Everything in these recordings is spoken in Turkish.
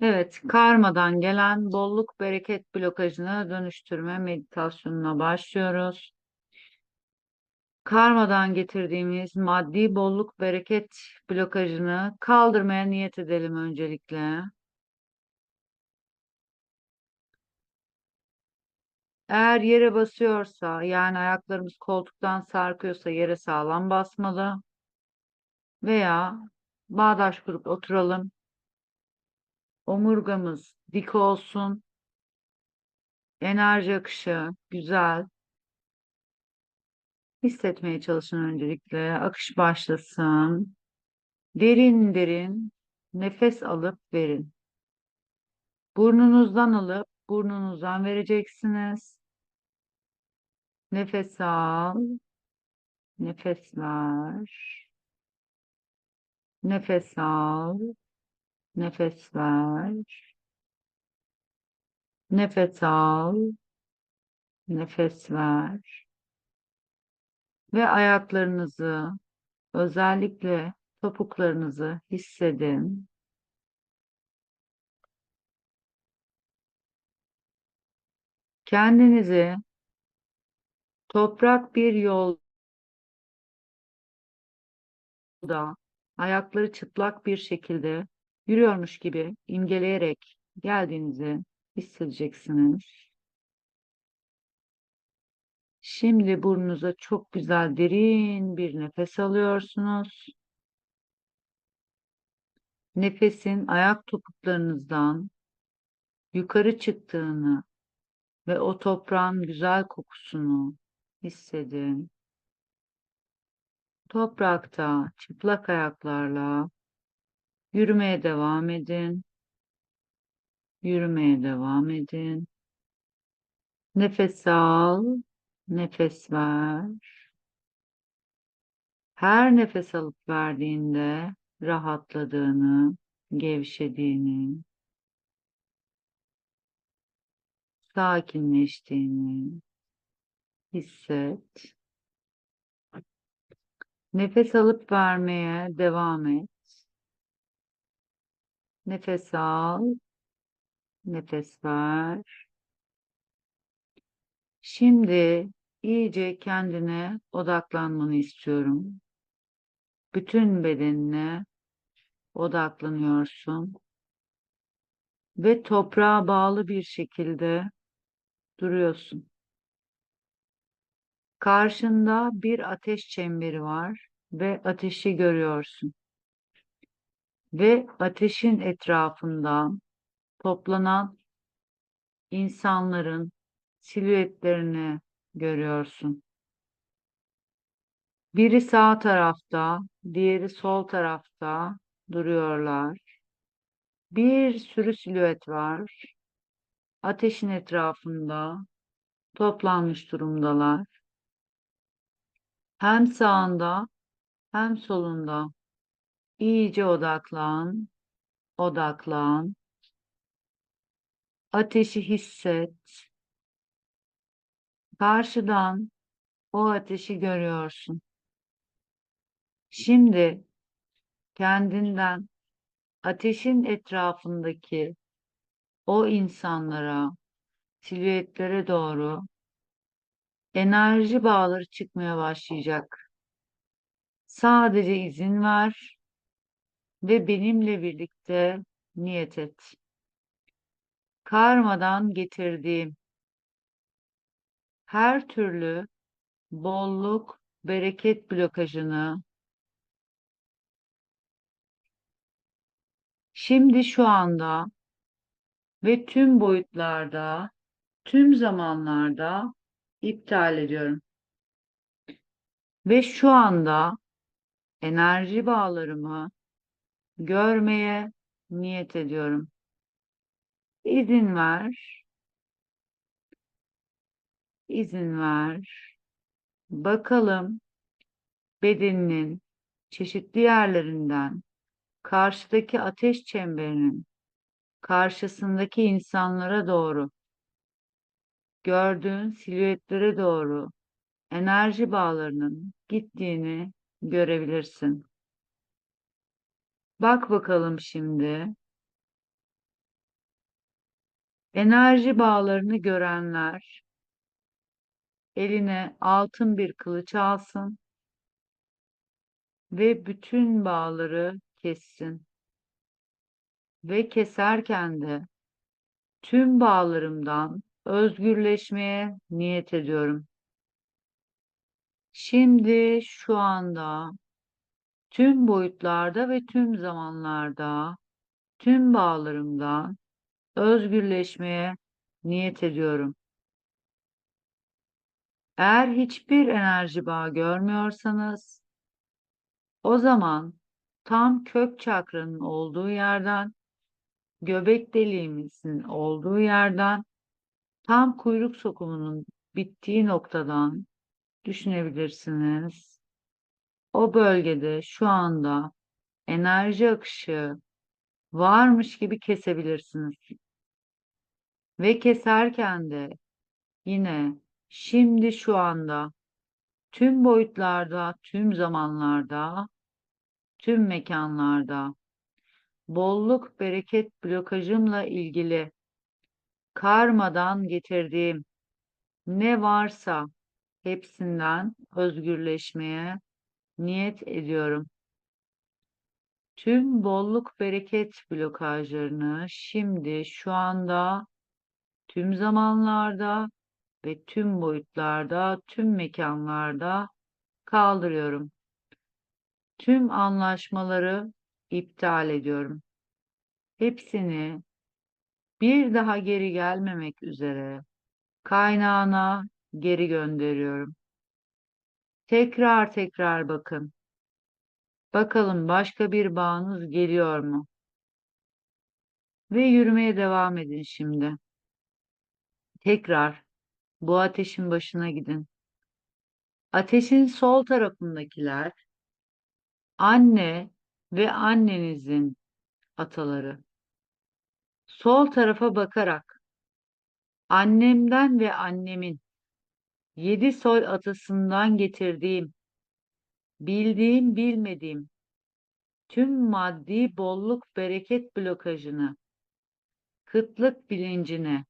Evet, karmadan gelen bolluk bereket blokajını dönüştürme meditasyonuna başlıyoruz. Karmadan getirdiğimiz maddi bolluk bereket blokajını kaldırmaya niyet edelim öncelikle. Eğer yere basıyorsa, yani ayaklarımız koltuktan sarkıyorsa yere sağlam basmalı veya bağdaş kurup oturalım. Omurgamız dik olsun. Enerji akışı güzel. Hissetmeye çalışın öncelikle. Akış başlasın. Derin derin nefes alıp verin. Burnunuzdan alıp burnunuzdan vereceksiniz. Nefes al. Nefes ver. Nefes al. Nefes ver. Nefes al. Nefes ver. Ve ayaklarınızı özellikle topuklarınızı hissedin. Kendinizi toprak bir yolda ayakları çıplak bir şekilde yürüyormuş gibi imgeleyerek geldiğinizi hissedeceksiniz. Şimdi burnunuza çok güzel derin bir nefes alıyorsunuz. Nefesin ayak topuklarınızdan yukarı çıktığını ve o toprağın güzel kokusunu hissedin. Toprakta çıplak ayaklarla yürümeye devam edin. Yürümeye devam edin. Nefes al, nefes ver. Her nefes alıp verdiğinde rahatladığını, gevşediğini, sakinleştiğini hisset. Nefes alıp vermeye devam et. Nefes al, nefes ver. Şimdi iyice kendine odaklanmanı istiyorum. Bütün bedenine odaklanıyorsun ve toprağa bağlı bir şekilde duruyorsun. Karşında bir ateş çemberi var ve ateşi görüyorsun. Ve ateşin etrafından toplanan insanların silüetlerini görüyorsun. Biri sağ tarafta, diğeri sol tarafta duruyorlar. Bir sürü silüet var. Ateşin etrafında toplanmış durumdalar. Hem sağında hem solunda. İyice odaklan, odaklan. Ateşi hisset. Karşıdan o ateşi görüyorsun. Şimdi kendinden ateşin etrafındaki o insanlara, silüetlere doğru enerji bağları çıkmaya başlayacak. Sadece izin ver ve benimle birlikte niyet et. Karmadan getirdiğim her türlü bolluk, bereket blokajını şimdi şu anda ve tüm boyutlarda, tüm zamanlarda iptal ediyorum. Ve şu anda enerji bağlarımı görmeye niyet ediyorum. İzin ver. İzin ver. Bakalım bedeninin çeşitli yerlerinden karşıdaki ateş çemberinin karşısındaki insanlara doğru gördüğün silüetlere doğru enerji bağlarının gittiğini görebilirsin. Bak bakalım şimdi Enerji bağlarını görenler eline altın bir kılıç alsın ve bütün bağları kessin. Ve keserken de tüm bağlarımdan özgürleşmeye niyet ediyorum. Şimdi şu anda tüm boyutlarda ve tüm zamanlarda tüm bağlarımdan özgürleşmeye niyet ediyorum. Eğer hiçbir enerji bağı görmüyorsanız o zaman tam kök çakranın olduğu yerden göbek deliğimizin olduğu yerden tam kuyruk sokumunun bittiği noktadan düşünebilirsiniz. O bölgede şu anda enerji akışı varmış gibi kesebilirsiniz. Ve keserken de yine şimdi şu anda tüm boyutlarda, tüm zamanlarda, tüm mekanlarda bolluk bereket blokajımla ilgili karmadan getirdiğim ne varsa hepsinden özgürleşmeye niyet ediyorum. Tüm bolluk bereket blokajlarını şimdi şu anda tüm zamanlarda ve tüm boyutlarda, tüm mekanlarda kaldırıyorum. Tüm anlaşmaları iptal ediyorum. Hepsini bir daha geri gelmemek üzere kaynağına geri gönderiyorum. Tekrar tekrar bakın. Bakalım başka bir bağınız geliyor mu? Ve yürümeye devam edin şimdi. Tekrar bu ateşin başına gidin. Ateşin sol tarafındakiler anne ve annenizin ataları. Sol tarafa bakarak annemden ve annemin yedi soy atasından getirdiğim, bildiğim bilmediğim tüm maddi bolluk bereket blokajını, kıtlık bilincini,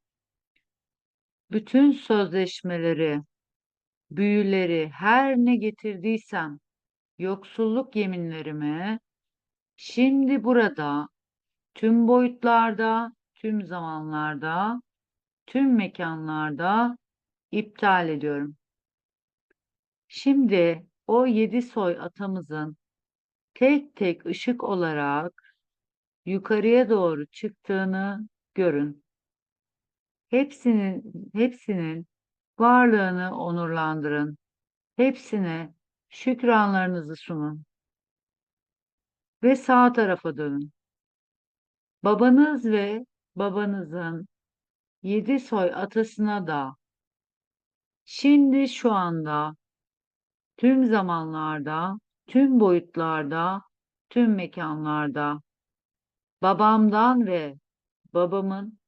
bütün sözleşmeleri, büyüleri, her ne getirdiysem, yoksulluk yeminlerimi, şimdi burada, tüm boyutlarda, tüm zamanlarda, tüm mekanlarda iptal ediyorum. Şimdi o yedi soy atamızın tek tek ışık olarak yukarıya doğru çıktığını görün. Hepsinin hepsinin varlığını onurlandırın. Hepsine şükranlarınızı sunun. Ve sağ tarafa dönün. Babanız ve babanızın yedi soy atasına da şimdi şu anda tüm zamanlarda, tüm boyutlarda, tüm mekanlarda babamdan ve babamın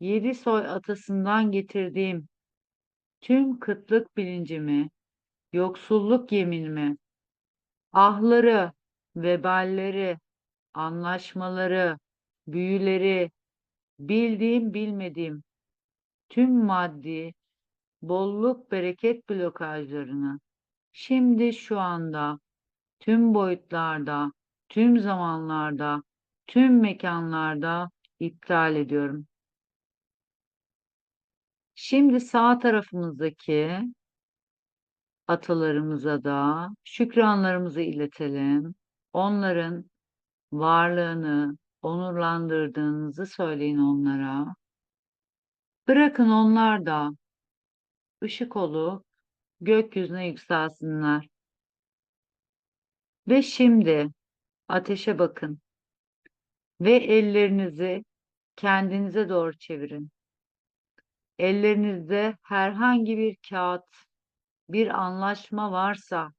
yedi soy atasından getirdiğim tüm kıtlık bilincimi, yoksulluk yeminimi, ahları, veballeri, anlaşmaları, büyüleri, bildiğim bilmediğim tüm maddi bolluk bereket blokajlarını şimdi şu anda tüm boyutlarda, tüm zamanlarda, tüm mekanlarda iptal ediyorum. Şimdi sağ tarafımızdaki atalarımıza da şükranlarımızı iletelim. Onların varlığını onurlandırdığınızı söyleyin onlara. Bırakın onlar da ışık olup gökyüzüne yükselsinler. Ve şimdi ateşe bakın ve ellerinizi kendinize doğru çevirin. Ellerinizde herhangi bir kağıt, bir anlaşma varsa,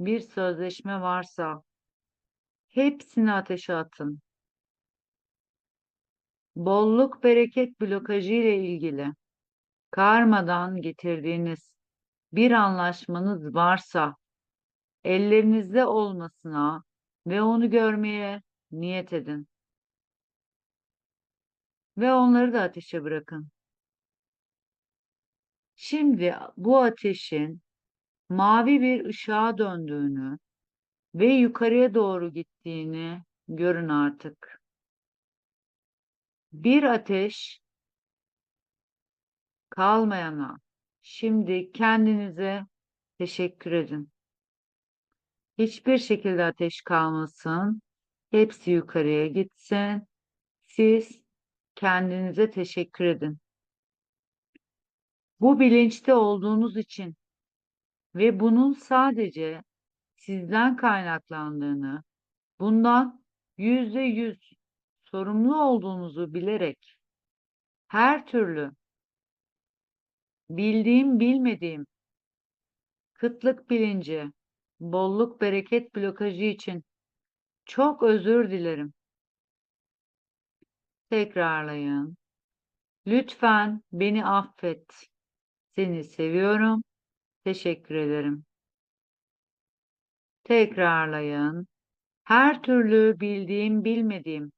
bir sözleşme varsa hepsini ateşe atın. Bolluk bereket blokajı ile ilgili karmadan getirdiğiniz bir anlaşmanız varsa ellerinizde olmasına ve onu görmeye niyet edin. ve onları da ateşe bırakın. Şimdi bu ateşin mavi bir ışığa döndüğünü ve yukarıya doğru gittiğini görün artık. Bir ateş kalmayana şimdi kendinize teşekkür edin. Hiçbir şekilde ateş kalmasın. Hepsi yukarıya gitsin. Siz kendinize teşekkür edin. Bu bilinçte olduğunuz için ve bunun sadece sizden kaynaklandığını, bundan yüzde yüz sorumlu olduğunuzu bilerek her türlü bildiğim bilmediğim kıtlık bilinci, bolluk bereket blokajı için çok özür dilerim. Tekrarlayın. Lütfen beni affet. Seni seviyorum. Teşekkür ederim. Tekrarlayın. Her türlü bildiğim bilmediğim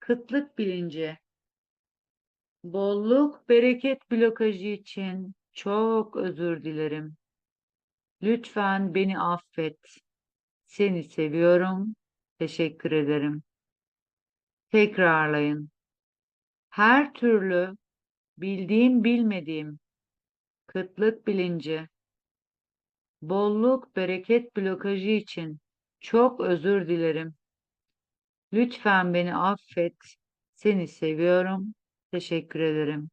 kıtlık bilinci, bolluk bereket blokajı için çok özür dilerim. Lütfen beni affet. Seni seviyorum. Teşekkür ederim. Tekrarlayın. Her türlü bildiğim bilmediğim kıtlık bilinci, bolluk bereket blokajı için çok özür dilerim. Lütfen beni affet. Seni seviyorum. Teşekkür ederim.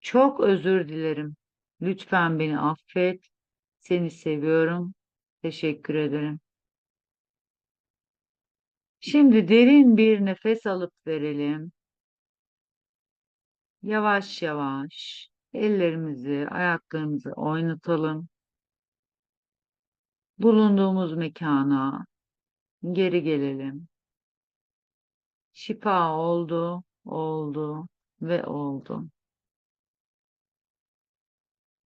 Çok özür dilerim. Lütfen beni affet. Seni seviyorum. Teşekkür ederim. Şimdi derin bir nefes alıp verelim. Yavaş yavaş ellerimizi, ayaklarımızı oynatalım. Bulunduğumuz mekana geri gelelim. Şifa oldu, oldu ve oldu.